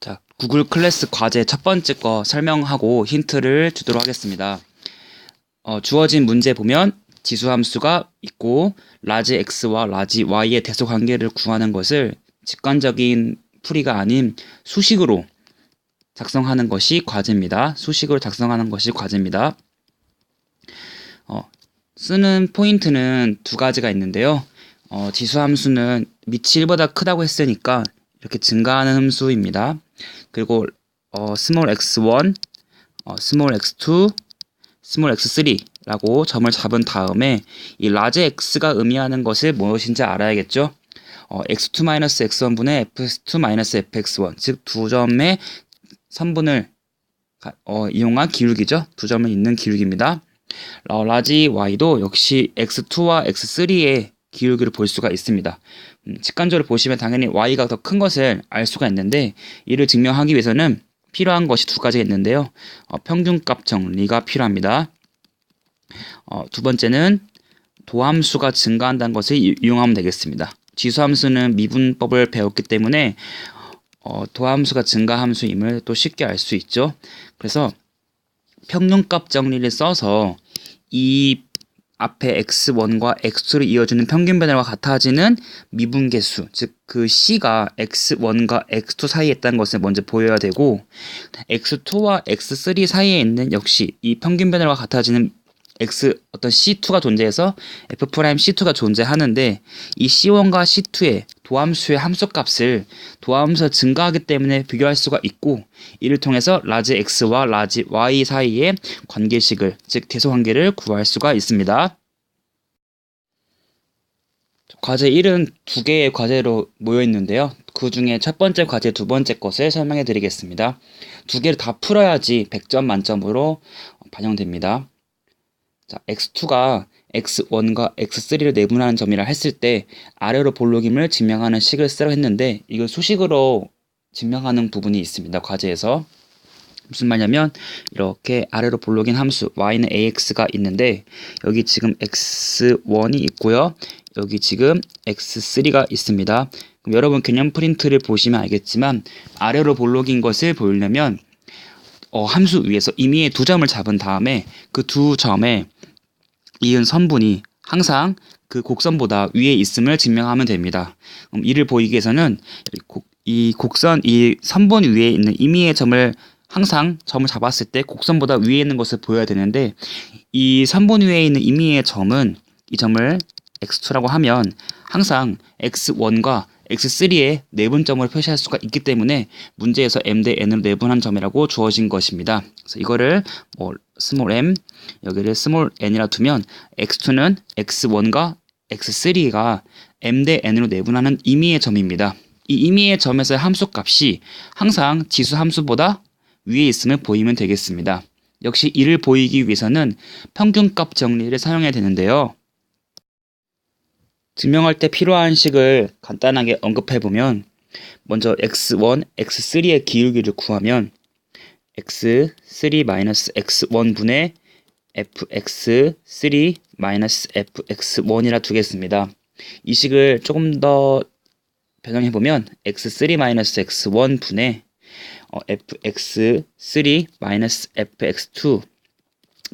자, 구글 클래스 과제 첫 번째 거 설명하고 힌트를 주도록 하겠습니다. 어, 주어진 문제 보면 지수 함수가 있고 라지 x와 라지 y의 대소 관계를 구하는 것을 직관적인 풀이가 아닌 수식으로 작성하는 것이 과제입니다. 수식으로 작성하는 것이 과제입니다. 어, 쓰는 포인트는 두 가지가 있는데요. 어, 지수 함수는 밑이 1보다 크다고 했으니까 이렇게 증가하는 함수입니다. 그리고 어, small x1, 어, small x2, small x3라고 점을 잡은 다음에 이 large x가 의미하는 것을 무엇인지 알아야겠죠. 어, x2-x1분의 fx2-fx1 즉 두 점의 선분을 가- 어, 이용한 기울기죠. 두 점을 잇는 기울기입니다. 어, 라지 y도 역시 x2와 x3의 기울기를 볼 수가 있습니다. 음, 직관적으로 보시면 당연히 y가 더 큰 것을 알 수가 있는데 이를 증명하기 위해서는 필요한 것이 두 가지가 있는데요. 어, 평균값 정리가 필요합니다. 어, 두 번째는 도함수가 증가한다는 것을 이- 이용하면 되겠습니다. 지수함수는 미분법을 배웠기 때문에 어, 도함수가 증가함수임을 또 쉽게 알 수 있죠. 그래서 평균값 정리를 써서 이 앞에 x1과 x2를 이어주는 평균 변화와 같아지는 미분계수, 즉 그 c가 x1과 x2 사이에 있다는 것을 먼저 보여야 되고 x2와 x3 사이에 있는 역시 이 평균 변화와 같아지는 x 어떤 c2가 존재해서 f 프라임 c2가 존재하는데 이 c1과 c2의 도함수의 함수값을 도함수가 증가하기 때문에 비교할 수가 있고 이를 통해서 라지 x와 라지 y 사이의 관계식을 즉 대소 관계를 구할 수가 있습니다. 과제 1은 두 개의 과제로 모여 있는데요. 그 중에 첫 번째 과제, 두 번째 것을 설명해 드리겠습니다. 두 개를 다 풀어야지 100점 만점으로 반영됩니다. 자, x2가 x1과 x3를 내분하는 점이라 했을 때 아래로 볼록임을 증명하는 식을 쓰라고 했는데 이걸 수식으로 증명하는 부분이 있습니다. 과제에서. 무슨 말이냐면 이렇게 아래로 볼록인 함수 y는 ax가 있는데 여기 지금 x1이 있고요. 여기 지금 x3가 있습니다. 그럼 여러분 개념 프린트를 보시면 알겠지만 아래로 볼록인 것을 보려면 어, 함수 위에서 임의의 두 점을 잡은 다음에 그 두 점에 이은 선분이 항상 그 곡선보다 위에 있음을 증명하면 됩니다. 이를 보이기 위해서는 이 곡선 이 선분 위에 있는 임의의 점을 항상 점을 잡았을 때 곡선보다 위에 있는 것을 보여야 되는데 이 선분 위에 있는 임의의 점은 이 점을 x2라고 하면 항상 x1과 x3의 내분점을 표시할 수가 있기 때문에 문제에서 m 대 n으로 내분한 점이라고 주어진 것입니다. 그래서 이거를 뭐 스몰 m 여기를 스몰 n이라 두면 x2는 x1과 x3가 m 대 n으로 내분하는 임의의 점입니다. 이 임의의 점에서의 함수값이 항상 지수 함수보다 위에 있음을 보이면 되겠습니다. 역시 이를 보이기 위해서는 평균값 정리를 사용해야 되는데요. 증명할 때 필요한 식을 간단하게 언급해 보면 먼저 x1, x3의 기울기를 구하면 x3-x1분의 fx3-fx1이라 두겠습니다. 이 식을 조금 더 변형해 보면 x3-x1분의 어, fx3-fx2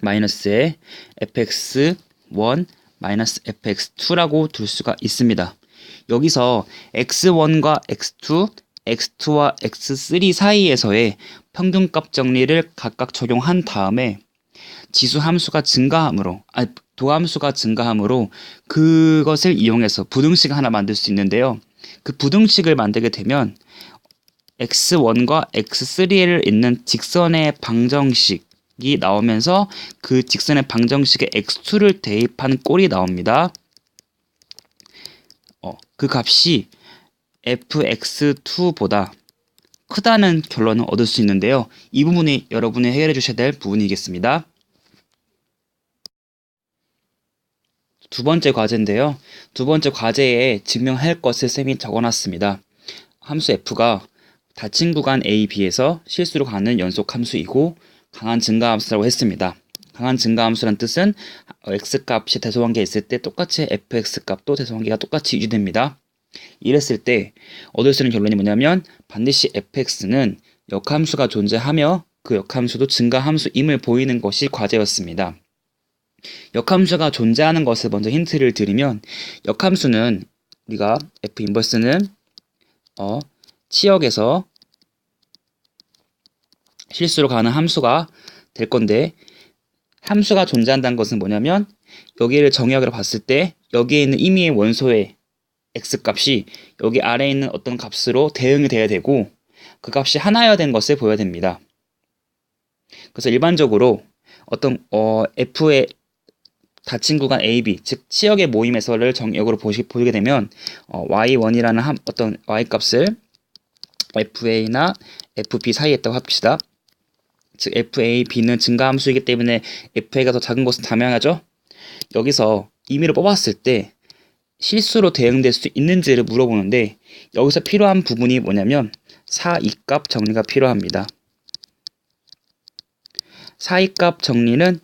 마이너스의 fx1 마이너스 fx2라고 둘 수가 있습니다. 여기서 x1과 x2, x2와 x3 사이에서의 평균값 정리를 각각 적용한 다음에 지수 함수가 증가함으로 아니 도함수가 증가함으로 그것을 이용해서 부등식 하나 만들 수 있는데요. 그 부등식을 만들게 되면 x1과 x3를 잇는 직선의 방정식이 나오면서 그 직선의 방정식에 x2를 대입한 꼴이 나옵니다. 어, 그 값이 fx2보다 크다는 결론을 얻을 수 있는데요. 이 부분이 여러분이 해결해 주셔야 될 부분이겠습니다. 두 번째 과제인데요. 두 번째 과제에 증명할 것을 쌤이 적어놨습니다. 함수 f가 닫힌 구간 A, B에서 실수로 가는 연속 함수이고 강한 증가 함수라고 했습니다. 강한 증가 함수란 뜻은 x 값이 대소관계에 있을 때 똑같이 fx 값도 대소관계가 똑같이 유지됩니다. 이랬을 때 얻을 수 있는 결론이 뭐냐면 반드시 fx는 역함수가 존재하며 그 역함수도 증가함수임을 보이는 것이 과제였습니다. 역함수가 존재하는 것을 먼저 힌트를 드리면 역함수는 우리가 f 인버스는 어, 치역에서 실수로 가는 함수가 될 건데 함수가 존재한다는 것은 뭐냐면 여기를 정의역으로 봤을 때 여기에 있는 임의의 원소의 x 값이 여기 아래에 있는 어떤 값으로 대응이 돼야 되고 그 값이 하나여야 되는 것을 보여야 됩니다. 그래서 일반적으로 어떤 어, f의 닫힌 구간 AB 즉 치역의 모임에서를 정역으로 보시, 보게 되면 어, y1이라는 한, 어떤 y 값을 fa나 fb 사이에 있다고 합시다. 즉 FAB는 증가함수이기 때문에 FA가 더 작은 것은 당연하죠. 여기서 임의로 뽑았을 때 실수로 대응될 수 있는지를 물어보는데 여기서 필요한 부분이 뭐냐면 사이값 정리가 필요합니다. 사이값 정리는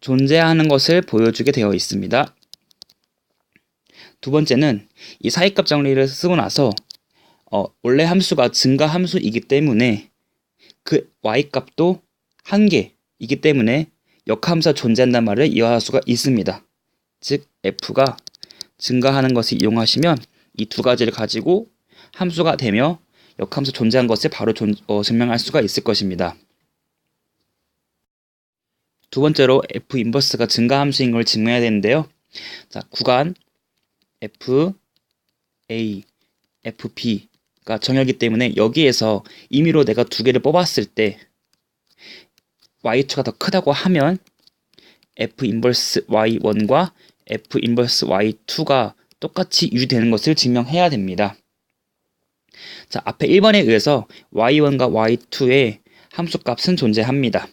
존재하는 것을 보여주게 되어 있습니다. 두 번째는 이 사이값 정리를 쓰고 나서 어, 원래 함수가 증가 함수이기 때문에 그 y값도 한 개이기 때문에 역함수가 존재한다는 말을 이해할 수가 있습니다. 즉 f가 증가하는 것을 이용하시면 이 두 가지를 가지고 함수가 되며 역함수 존재한 것을 바로 존, 어, 증명할 수가 있을 것입니다. 두 번째로 f 인버스가 증가 함수인 걸 증명해야 되는데요. 자, 구간 f a f b가 정렬이기 때문에 여기에서 임의로 내가 두 개를 뽑았을 때 y2가 더 크다고 하면 f 인버스 y1과 f 인버스 y2가 똑같이 유지되는 것을 증명해야 됩니다. 자, 앞에 1번에 의해서 y1과 y2의 함수값은 존재합니다.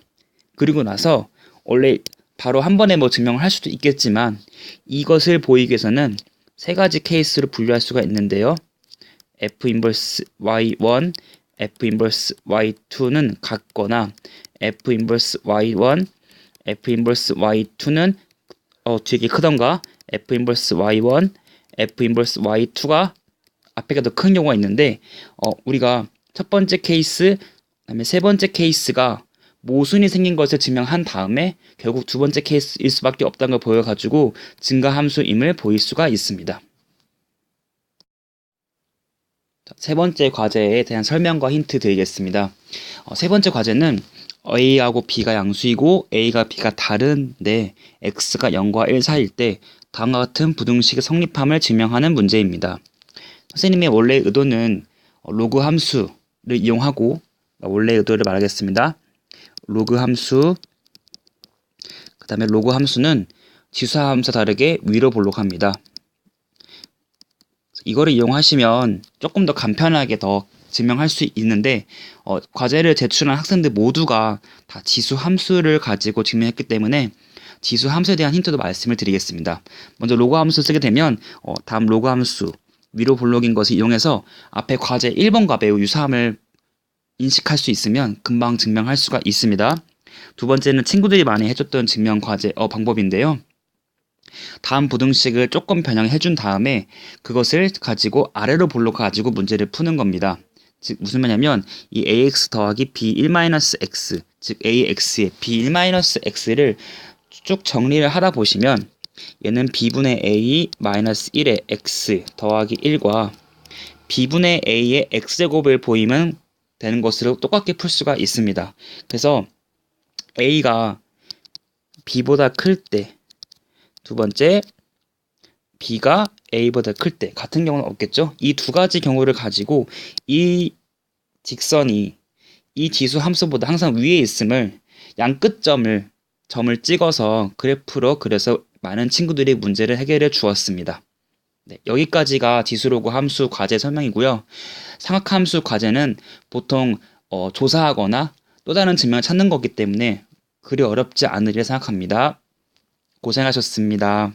그리고 나서 원래 바로 한 번에 뭐 증명을 할 수도 있겠지만 이것을 보이기 위해서는 세 가지 케이스로 분류할 수가 있는데요. f 인버스 y1, f 인버스 y2는 같거나 f 인버스 y1, f 인버스 y2는 어, 되게 크던가 f 인버스 y1, f 인버스 y2가 앞에가 더 큰 경우가 있는데 어, 우리가 첫 번째 케이스 그다음에 세 번째 케이스가 모순이 생긴 것을 증명한 다음에 결국 두 번째 케이스일 수밖에 없다는 걸 보여가지고 증가 함수임을 보일 수가 있습니다. 세 번째 과제에 대한 설명과 힌트 드리겠습니다. 어, 세 번째 과제는 A하고 B가 양수이고 A가 B가 다른데 X가 0과 1 사이일 때 다음과 같은 부등식의 성립함을 증명하는 문제입니다. 선생님의 원래 의도는 로그 함수를 이용하고 원래 의도를 말하겠습니다. 로그 함수 그 다음에 로그 함수는 지수화 함수와 다르게 위로 볼록합니다. 이거를 이용하시면 조금 더 간편하게 더 증명할 수 있는데 어, 과제를 제출한 학생들 모두가 다 지수 함수를 가지고 증명했기 때문에 지수 함수에 대한 힌트도 말씀을 드리겠습니다. 먼저 로그 함수 쓰게 되면 어, 다음 로그 함수 위로 볼록인 것을 이용해서 앞에 과제 1번과 매우 유사함을 인식할 수 있으면 금방 증명할 수가 있습니다. 두 번째는 친구들이 많이 해줬던 증명 과제 어, 방법인데요. 다음 부등식을 조금 변형해 준 다음에 그것을 가지고 아래로 볼록 가지고 문제를 푸는 겁니다. 즉 무슨 말이냐면 이 ax 더하기 b1-x 즉 ax의 b1-x를 쭉 정리를 하다 보시면 얘는 b분의 a-1의 x 더하기 1과 b분의 a의 x제곱을 보이면 되는 것으로 똑같게 풀 수가 있습니다. 그래서 a가 b보다 클 때 두 번째 b가 a보다 클 때 같은 경우는 없겠죠. 이 두 가지 경우를 가지고 이 직선이 이 지수 함수보다 항상 위에 있음을 양 끝점을 점을 찍어서 그래프로 그래서 많은 친구들이 문제를 해결해 주었습니다. 네, 여기까지가 지수로그 함수 과제 설명이고요. 상학함수 과제는 보통 어, 조사하거나 또 다른 증명을 찾는 거기 때문에 그리 어렵지 않으리라 생각합니다. 고생하셨습니다.